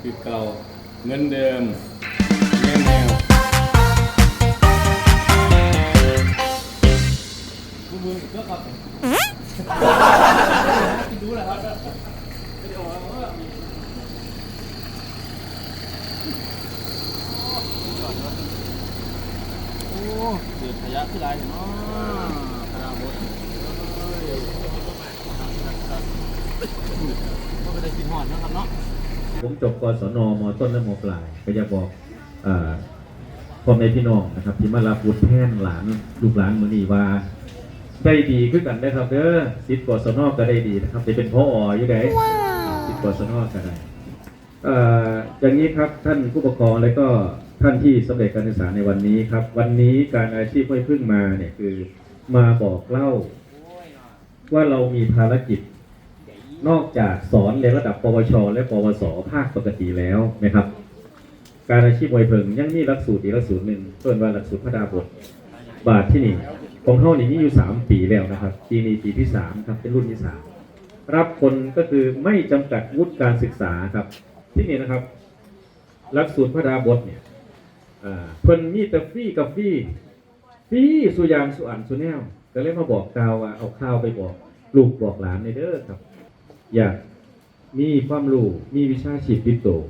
คือเก่าเงินเดิมเงินแนวกูมือก็ครับดูแหละครับโอ้เดือดขยะที่ไรเนาะขนาดหมดเอ้ยก็ไปได้กินหอนนะครับเนาะ ผมจบกศนมต้นและมปลาย ก็จะบอกเอ่อพ่อแม่พี่น้องนะครับ ที่มารับบุตรแทนหลานลูกหลานมือนีว่าได้ดีขึ้นกันนะครับเด้อสิทธิ์กศนก็ได้ดีนะครับจะเป็นพ่อออยู่ไหนสิทธิ์กศนก็ได้เอ่ออย่างนี้ครับท่านผู้ปกครองและก็ท่านที่สำเร็จการศึกษาในวันนี้ครับ วันนี้การอาชีพห้วยพึ่งมาเนี่ยคือมาบอกเล่า ว่าเรามีภารกิจ นอกจากสอนในระดับปวช และปวส ภาคปกติแล้วนะครับ การอาชีพมวยเพิงยังมีหลักสูตรอีกหลักสูตรหนึ่งเพิ่นว่าหลักสูตรพระดาบทบาทที่นี่ของเท่านี้มีอยู่สามปีแล้วนะครับปีนี้ปีที่สามครับเป็นรุ่นที่สามรับคนก็คือไม่จำกัดวุฒิการศึกษาครับ ที่นี่นะครับ หลักสูตรพระดาบทเนี่ยเพิ่นมีแต่ฟรีกับฟรีฟรีสุยางสุอันสุแนวก็เลยมาบอกกล่าวว่าเอาข้าวไปบอกลูกบอกหลานในเด้อครับ อยากมีความรู้มีวิชาชีพติดตัว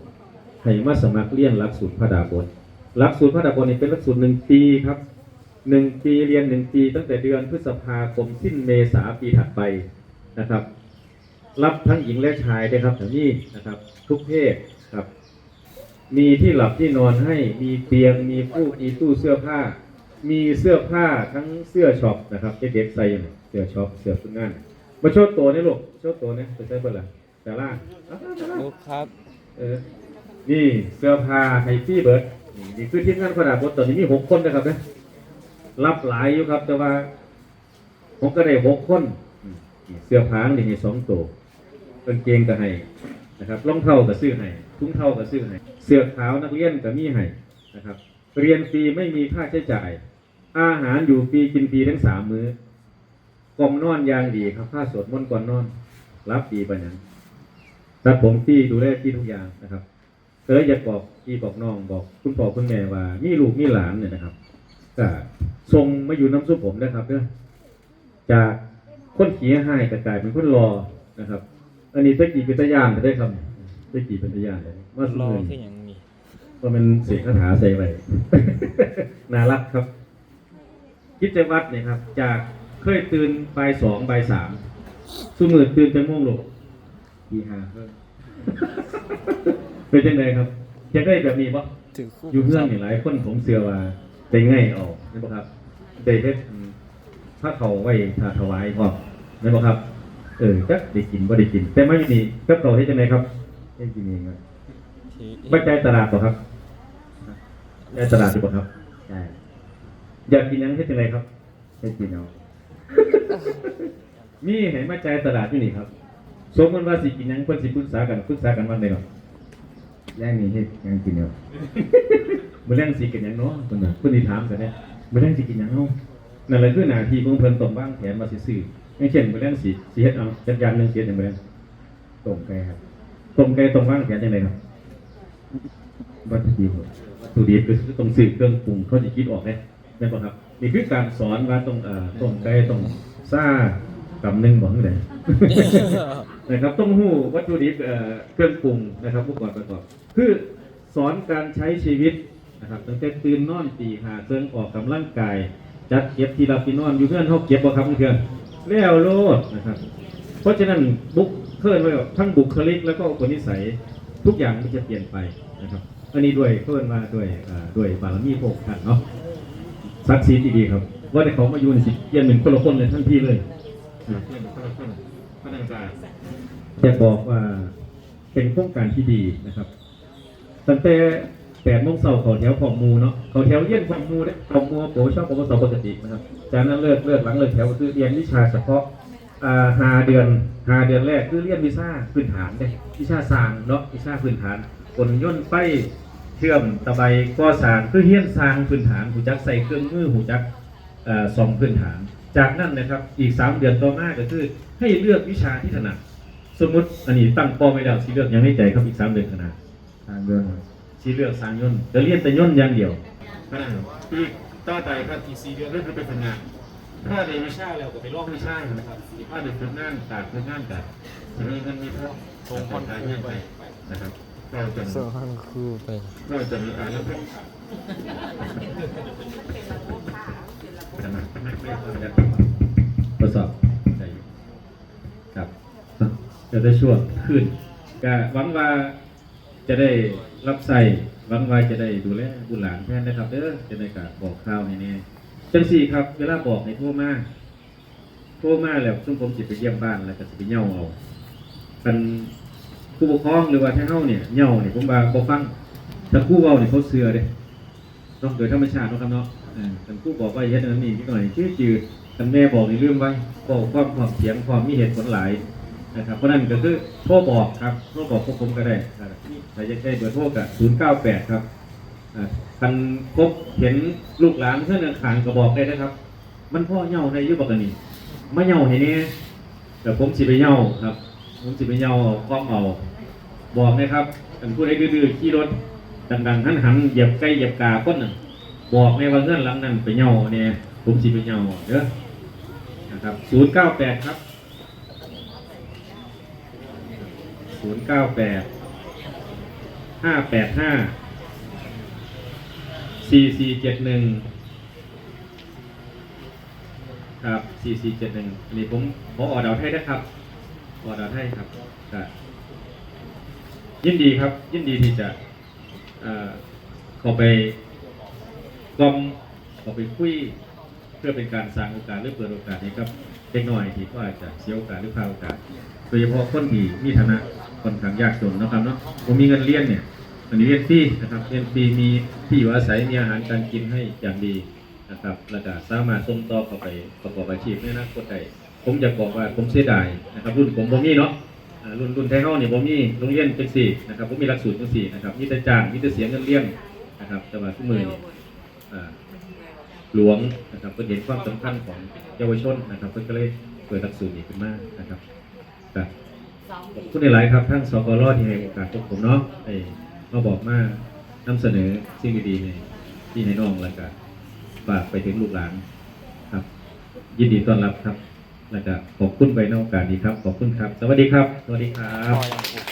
ให้มาสมัครเรียนหลักสูตรพระดาบทหลักสูตรพระดาบทนี่เป็นหลักสูตรหนึ่งปีครับหนึ่งปีเรียนหนึ่งปีตั้งแต่เดือนพฤษภาคมสิ้นเมษาปีถัดไปนะครับ รับทั้งหญิงและชายได้ครับแถวนี้นะครับ ทุกเพศครับ มีที่หลับที่นอนให้มีเตียงมีฟูกมีตู้เสื้อผ้า มีเสื้อผ้าทั้งเสื้อช็อปนะครับเด็กๆใส่เสื้อช็อปเสื้อฝึกงาน มาโชว์ตัวนี่ลูกโชว์ตัวนี่ไปใช้เบอร์ละแต่ล่าเอาเอาเอาโอ้ครับ เออ นี่เสื้อผ้าไฮฟี่เบิร์ดนี่นี่คือทีมงานขนาดบนตอนนี้มีหกคนนะครับนะรับหลายอยู่ครับแต่ว่าผมก็ได้หกคนอืมนี่เสื้อผ้านี่มีสองตัวกางเกงก็ให้นะครับรองเท้าก็ซื้อให้ถุงเท้าก็ซื้อให้เสื้อขาวนักเรียนก็มีให้นะครับ เรียนฟรีไม่มีค่าใช้จ่าย อาหารอยู่ฟรีกินฟรีทั้งสามมื้อ กอมนอนอย่างดีครับผ้าสวดมนต์ก่อนนอน รับดีไปนั้นตัดผมที่ดูแลที่ทุกอย่างนะครับเลยอยากบอกพี่บอกน้องบอกคุณพ่อคุณแม่ว่ามีลูกมีหลานเนี่ยนะครับก็ทรงมาอยู่น้ำซุปผมนะครับเด้อจากคนขี้ให้ก็กลายเป็นคนรอนะครับ อันนี้ตะกี้เป็นตะยานก็ได้ครับตะกี้เป็นตะยานเลยว่ารอสุดขึ้นอย่างนี้ก็เป็นเสียงคาถาใส่ไปน่ารักครับ กิจวัตรเนี่ยครับ จาก เคยตื่นบ่ายสองบ่ายสามสุมือตื่นจะม่วงลูกปีห้าเพิ่มเป็นจังไงครับจะได้แบบนี้ปะถือคู่อยู่เพื่อนนี่หลายคนผมเชื่อว่าได้ง่ายออกนี่ปะครับได้เฮ็ดพระเขาไว้ถาถวายพร้อมนี่ปะครับ เออจักได้กินบ่ได้กิน แต่ไม่มีกับเขาเฮ็ดจังไงครับให้กินเองครับที่ไม่ใจตลาดป่ะครับใจตลาดดีป่ะครับใช่อยากกินหยังเฮ็ดจังไงครับให้กินเอา มีเห็นมาใจตลาดที่นี่ครับ สมมติว่าสิกินหยังเพิ่นสิปรึกษากันปรึกษากันวันใดเนาะแรกนี้ให้ยังกินเอามื้อแรงสิกินหยังเนาะเพิ่นน่ะเพิ่นสิถามกันเนี่ยมื้อแรงสิกินหยังเนาะนั่นแหละคือหน้าที่ของเพิ่นต้องวางแผนมาสิซื้ออย่างเช่นมื้อแรงสิสิเฮ็ดเอาจัดอย่างหนึงสิเฮ็ดหยังมื้อแรงต้มไก่ครับต้มไก่ต้องวางแผนจังไดครับวัตถุดิบวัตถุดิบก็คือต้องซื้อเครื่องปรุงเขาจะคิดออกเล ยแม่นบ่ครับนี่คือการสอนว่าต้องเอ่อต้มไก่ต้องซ่ากำหนึงบ่คือใดนะครับต้องหู้วัตถุดิบเอ่อเครื่องปรุงนะครับผู้ก่อนประกอบ คือสอนการใช้ชีวิตนะครับตั้งแต่ตื่นนอนตีหาเครื่องออกกำลังกาย จัดเก็บทีละที่นอนอยู่เพื่อนเขาเก็บบ่ครับเพื่อนแล้วโลดนะครับ เพราะฉะนั้นบุคเคลื่อนไว้ว่าทั้งบุคลิกแล้วก็อุปนิสัยทุกอย่างมันจะเปลี่ยนไปนะครับ อันนี้ด้วยเคลื่อนมาด้วยอ่าด้วยบารมีพวกท่านเนาะ ศักดิ์ศรีที่ดีครับ ว่าได้เขามาอยู่ในสิเยี่ยนหนึ่งคนละคนเลยท่านพี่เลยอ่าเยี่ยนหนึ่งคนละคนพนักงานอยากบอกว่าเป็นโครงการที่ดีนะครับตั้งแต่แปดโมงเช้าเขาแถวของหมูเนาะเขาแถวเยี่ยนของหมูเนี่ยของหมูโปชอบปปสปกตินะครับ จากนั้นเลิกเลิกหลังเลิกแถวก็คือเรียนวิชาเฉพาะอ่าหาเดือนหาเดือนแรกคือเรียนวิชาพื้นฐานเด้วิชาสร้างเนาะวิชาพื้นฐานคนย่นต์ไฟ เชื่อมตะไบก่อสร้างคือเฮียนสร้างพื้นฐานหูจักใส่เครื่องมือหูจักเอ่อสองพื้นฐาน จากนั้นนะครับอีกสามเดือนต่อมาก็คือให้เลือกวิชาที่ถนัดสมมติอันนี้ตั้งเป้าไว้แล้วสิเลือกยังให้ใจครับอีกสามเดือนข้างหน้าทางยนต์ครับสีเลือกสร้างยนต์จะเรียนแต่ยนต์อย่างเดียวขนาดอีกต่อไปก็ทีซีเดือนนั่นคือเป็นผลงานถ้าเรียนวิชาแล้วก็ไปลอกวิชานะครับถ้าเด็กฝึกงานตากฝึกงานกันจะมีเงินมีทองส่งคนไทยไปนะครับ เราจะส่งให้ครูไปเราจะมีการเลือกขนาดนักเรียนทดสอบได้อยู่ครับจะได้ช่วงขึ้นก็หวังว่าจะได้รับใส่หวังว่าจะได้ดูแลบุญหลานแทนนะครับเด้อจะได้การบอกข่าวให้แน่จังสี่ครับ เวลาบอกให้โทรมาโทรมาแล้วซึ่งผมสิไปเยี่ยมบ้านแล้วก็สิไปเย่าเอาเป็น ผู้ปกครองหรือว่าแท้เฮาเนี่ยเหย่าเนี่ยผมว่าบ่ฟังแต่ผู้เว้าเนี่ยเขาเสือเด้เนาะโดยธรรมชาติเนาะครับเนาะเออท่านผู้บอกว่าเฮ็ดอันนี้นิดหน่อยชื่อจืดท่านแม่บอกในเรื่องไว้บอกความความเสียงความมีเหตุผลหลายนะครับเพราะนั้นก็คือโทรบอกครับโทรบอกพวกผมก็ได้นะครับถ้าอยากได้เบอร์โทรก็098 ครับอ่าคันพบเห็นลูกหลานเพื่อนขางก็บอกได้นะครับ มันพ่อเหย่าในยุบกันนี่มาเหย่าให้แนี่แต่ผมสิไปเหย่าครับ ผมสิไปเหยาเอาความเอาบอกนะครับอันผู้ใดดื้อๆขี่รถดังๆหันหันเหยียบไก่เหยียบกาคนน่ะบอกในว่าเงื่อนหลังนั้นไปเหย่าเนี่ยผมสิไปเหย่าเด้อนะครับศูนย์เก้าแปดครับศูนย์เก้าแปดห้าแปดห้าสี่สี่เจ็ดหนึ่งครับสี่สี่เจ็ดหนึ่งอันนี้ผมขอออดเอาให้นะครับ ออดเอาให้ครับยินดีครับ ยินดีที่จะเอ่อข้าไปกลมเข้าไปคุยเพื่อเป็นการสร้างโอกาสหรือเปิดโอกาสให้กับเด็กน้อยที่ก็อาจจะเสียโอกาสหรือพลาดโอกาสโดยเฉพาะคนที่มีฐานะคนข้างยากจนนะครับเนาะผมมีเงินเรียนเนี่ยอันนี้เรียนฟรีนะครับเรียนฟรีมีที่อยู่อาศัยมีอาหารการกินให้อย่างดีนะครับ แล้วก็สามารถส่งต่อเข้าไปประกอบอาชีพในอนาคตได้ ผมอยากบอกว่าผมเสียดายนะครับ รุ่นผมผมมีเนาะรุ่นรุ่นไทยเฮานี่ผมมีโรงเรียนจังสี่นะครับผมมีหลักสูตรจังสี่นะครับมีแต่จ้างมีแต่เสียเงินเรียนนะครับแต่ว่าทุกมือนี่อ่าหลวงนะครับเพิ่นเห็นความสำคัญของเยาวชนนะครับเพิ่นก็เลยเปิดหลักสูตรนี้ขึ้นมานะครับครับขอบคุณหลายครับทั้งสกลที่ให้โอกาสพวกผมเนาะได้มาบอกมานำเสนอสิ่งดีๆในที่ให้น้องแล้วก็ฝากไปถึงลูกหลานครับ ยินดีต้อนรับครับ แล้วก็ขอบคุณไปในโอกาสนี้ครับ ขอบคุณครับ สวัสดีครับ สวัสดีครับ